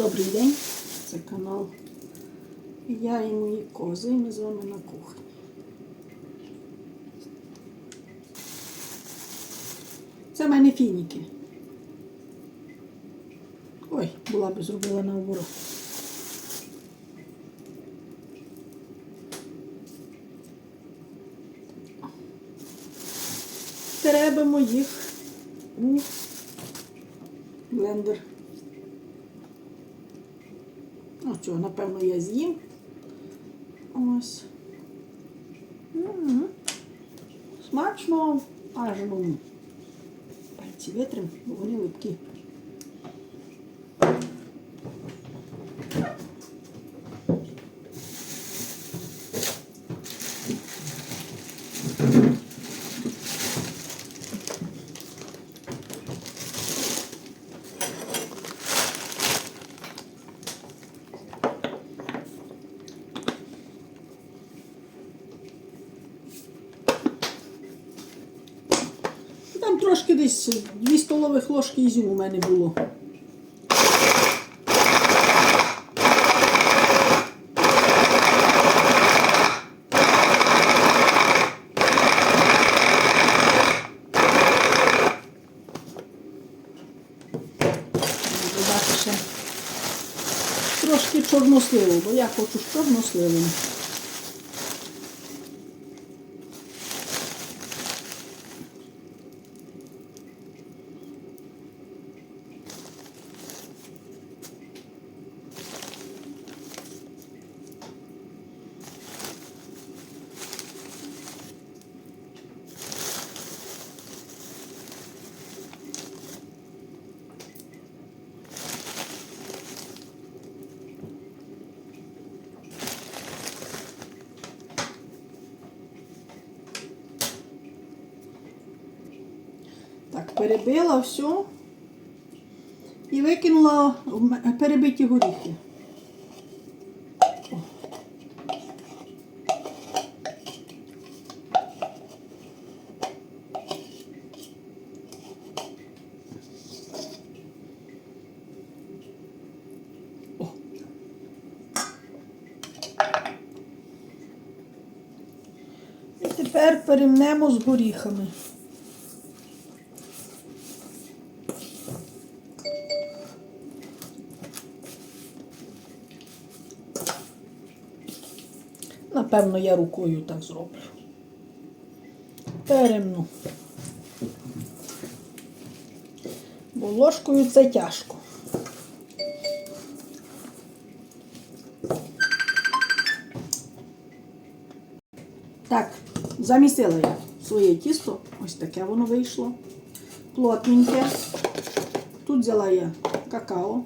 Добрий день, це канал Я і мої кози, і ми з вами на кухні. Це в мене фініки. Ой, була би зробила наоборот. Теребимо їх у блендер. Ну, цього, напевно, я з'їм. Ось. М. Смачно, аж ну. Пальці витрим, бо вони липкі. Там трошки десь 2 столових ложки ізюму у мене було. Трошки чорносливу, бо я хочу з чорносливим. Так, перебила все і викинула перебиті горіхи. Тепер перемнемо з горіхами. Напевно, я рукою так зроблю. Перемну. Бо ложкою це тяжко. Так, замісила я своє тісто. Ось таке воно вийшло. Плотненьке. Тут взяла я какао.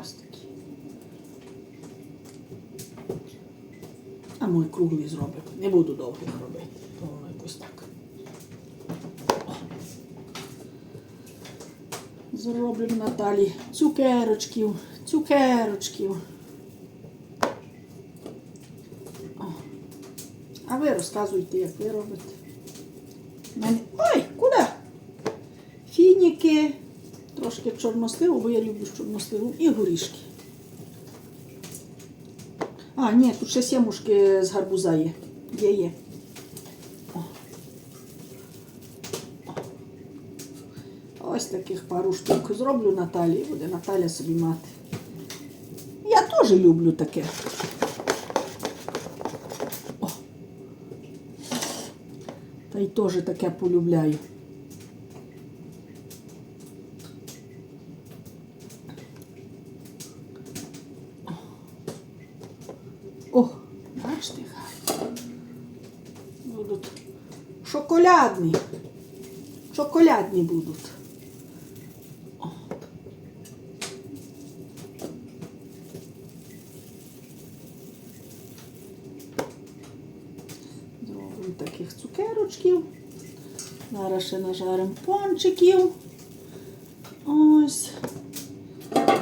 Ось такі. А мой круглий зробив. Не буду довгих робити. То воно якось так. Зроблю Наталі цукерочків, цукерочків. А ви розказуйте, як ви робите. Мене... Ой, куди? Фініки, трошки чорносливу, бо я люблю чорносливу, і горішки. А, ні, тут ще сімушки з гарбуза є. Є, є. Ось таких пару штук зроблю Наталі, буде Наталя собі мати. Я теж люблю таке. О. Та й теж таке полюбляю. Будуть шоколадні. Шоколадні будуть. Зробимо таких цукерочків. Зараз ще нажаримо пончиків. Ось.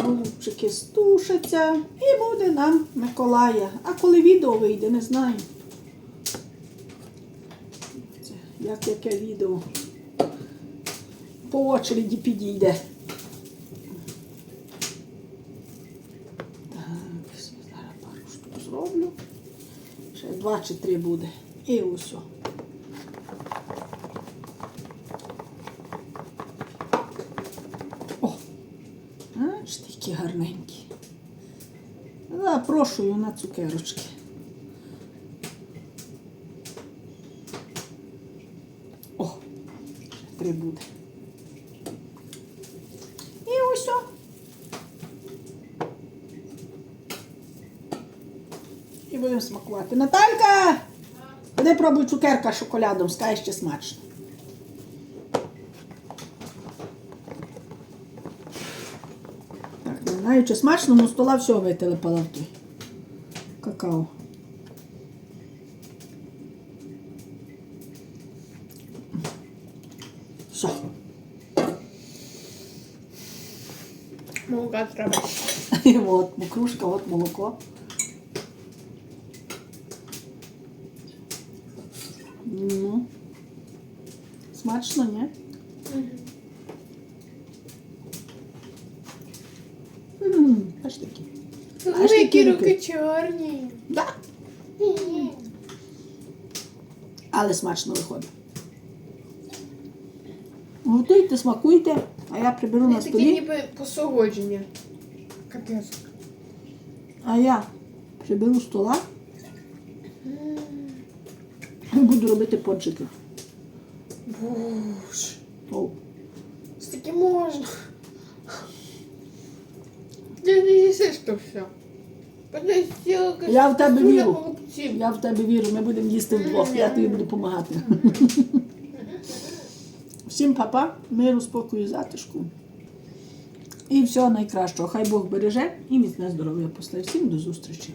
голубчики стушаться і буде нам Миколая. А коли відео вийде, не знаю. Як яке відео по очереді підійде. Так, зараз пару штук зроблю. Ще два чи три буде. І усе. О! Аж такі гарненькі. Запрошую на цукерочки. Ще буде. І усе. І будемо смакувати. Наталька! Іди пробуй цукерка з шоколадом, скажи ще смачно. Так, не знаю, чи смачно, але стола все вителепала в какао. Все. Молока треба. І от кружка, от молоко. Ну. Смачно, ні? М, Аж такі. Аж Ну, такі руки. руки чорні. Да. Але смачно виходить. Готуйте, смакуйте, а я приберу на Вони такі ніби посогодження. Капець. А я приберу стола і буду робити пончики. Боже. О, Стільки можна. Ти не їсиш то все. Я в тебе вірю. Я в тебе вірю, ми будемо їсти вдвох, я тобі буду допомагати. Всім папа, миру, спокою, затишку. І всього найкращого. Хай Бог береже і міцне здоров'я. послає. всім до зустрічі.